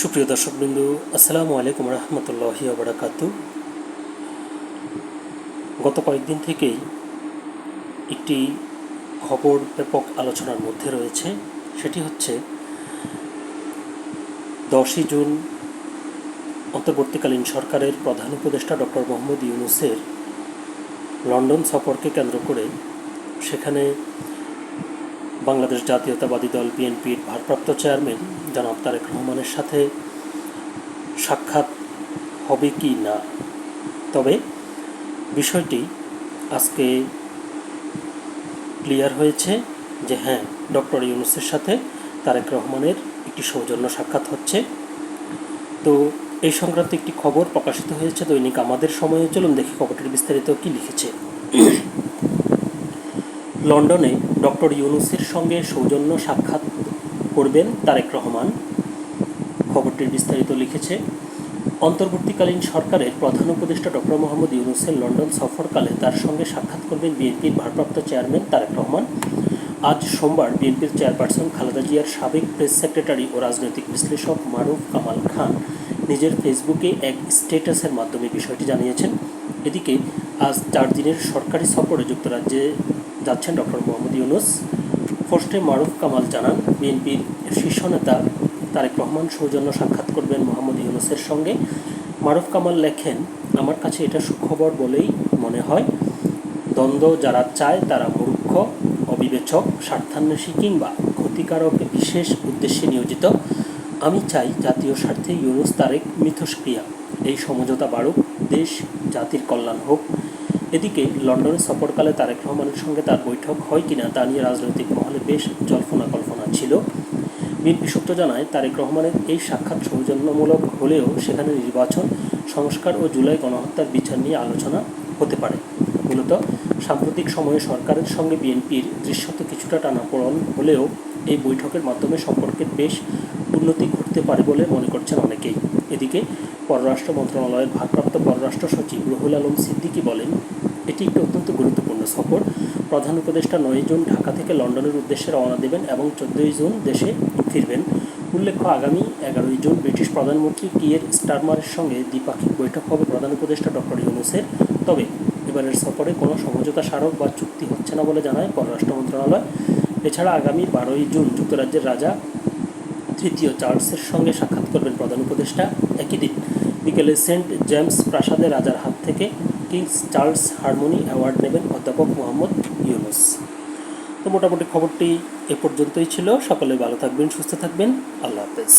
সুপ্রিয় দর্শকবৃন্দু, আসসালামু আলাইকুম রহমতুল্লাহি আবরাকাত গত কয়েকদিন থেকেই একটি খবর ব্যাপক আলোচনার মধ্যে রয়েছে। সেটি হচ্ছে, দশই জুন অন্তর্বর্তীকালীন সরকারের প্রধান উপদেষ্টা ডক্টর মোহাম্মদ ইউনুসের লন্ডন সফরকে কেন্দ্র করে সেখানে বাংলাদেশ জাতীয়তাবাদী দল বিএনপির ভারপ্রাপ্ত চেয়ারম্যান জনাব তারেক রহমানের সাথে সাক্ষাৎ হবে কি না? তবে বিষয়টি আজকে ক্লিয়ার হয়েছে যে হ্যাঁ ডক্টর ইউনুসের সাথে তারেক রহমানের একটি সৌজন্য সাক্ষাৎ হচ্ছে। তো এই সংক্রান্ত একটি খবর প্রকাশিত হয়েছে। দৈনিক আমাদের সময়ে চলুন দেখি খবরটির বিস্তারিত কি লিখেছে। লন্ডনে ডক্টর ইউনুসের সঙ্গে সৌজন্য সাক্ষাৎ করবেন তারেক রহমান। খবরটির বিস্তারিত লিখেছে, অন্তর্বর্তীকালীন সরকারের প্রধান উপদেষ্টা ডক্টর মোহাম্মদ ইউনুসের লন্ডন সফরকালে তার সঙ্গে সাক্ষাৎ করবেন বিএনপির ভারপ্রাপ্ত চেয়ারম্যান তারেক রহমান। আজ সোমবার বিএনপির চেয়ারপারসন খালেদা জিয়ার সাবেক প্রেস সেক্রেটারি ও রাজনৈতিক বিশ্লেষক মারুফ কামাল খান নিজের ফেসবুকে এক স্ট্যাটাসের মাধ্যমে বিষয়টি জানিয়েছেন। এদিকে, আজ চার দিনের সরকারি সফরে যুক্তরাজ্যে যাচ্ছেন ডক্টর মোহাম্মদ ইউনুস। পোস্টে মারুফ কামাল জানান, বিএনপির শীর্ষ নেতা তারেক রহমান সৌজন্য সাক্ষাৎ করবেন মোহাম্মদ ইউনুসের সঙ্গে। মারুফ কামাল লেখেন, আমার কাছে এটা সুখবর বলেই মনে হয়। দ্বন্দ্ব যারা চায় তারা মূর্খ, অবিবেচক, স্বার্থান্বেষী কিংবা ক্ষতিকারক বিশেষ উদ্দেশ্যে নিয়োজিত। আমি চাই জাতীয় স্বার্থে ইউনুস তারেক মিথস্ক্রিয়া। এই সমঝোতা বাড়ুক, দেশ জাতির কল্যাণ হোক। এদিকে লন্ডনে সফরকালে তারেক রহমানের সঙ্গে তার বৈঠক হয় কিনা তা নিয়ে রাজনৈতিক মহলে বেশ জল্পনা কল্পনা ছিল। বিএনপি সূত্র জানায়, তারেক রহমানের এই সাক্ষাৎ সৌজন্যমূলক হলেও সেখানে নির্বাচন, সংস্কার ও জুলাই গণহত্যার বিচার নিয়ে আলোচনা হতে পারে। মূলত সাম্প্রতিক সময়ে সরকারের সঙ্গে বিএনপির দৃশ্যত কিছুটা টানাপোড়ন হলেও এই বৈঠকের মাধ্যমে সম্পর্কের বেশ উন্নতি ঘটতে পারে বলে মনে করছেন অনেকেই। এদিকে পররাষ্ট্র মন্ত্রণালয়ের ভারপ্রাপ্ত পররাষ্ট্র সচিব রুহুল আলম সিদ্দিকী বলেন, এটি একটি অত্যন্ত গুরুত্বপূর্ণ সফর। প্রধান উপদেষ্টা নয় জুন ঢাকা থেকে লন্ডনের উদ্দেশ্যে রওনা দেবেন এবং চোদ্দোই জুন দেশে ফিরবেন। উল্লেখ্য, আগামী এগারোই জুন ব্রিটিশ প্রধানমন্ত্রী কিয়ের স্টারমারের সঙ্গে দ্বিপাক্ষিক বৈঠক হবে প্রধান উপদেষ্টা ডক্টর ইউনুসের। তবে এবারের সফরে কোনো সমঝোতা স্মারক বা চুক্তি হচ্ছে না বলে জানায় পররাষ্ট্র মন্ত্রণালয়। এছাড়া আগামী বারোই জুন যুক্তরাজ্যের রাজা তৃতীয় চার্লসের সঙ্গে সাক্ষাৎ করবেন প্রধান উপদেষ্টা। একই দিন বিকেলে সেন্ট জেমস প্রাসাদে রাজার হাত থেকে কিংস চার্লস হারমোনি অ্যাওয়ার্ড নেবেন অধ্যাপক মোহাম্মদ ইউনুস। তো মোটামুটি খবরটি এ পর্যন্তই ছিল। সকলে ভালো থাকবেন, সুস্থ থাকবেন। আল্লাহ হাফেজ।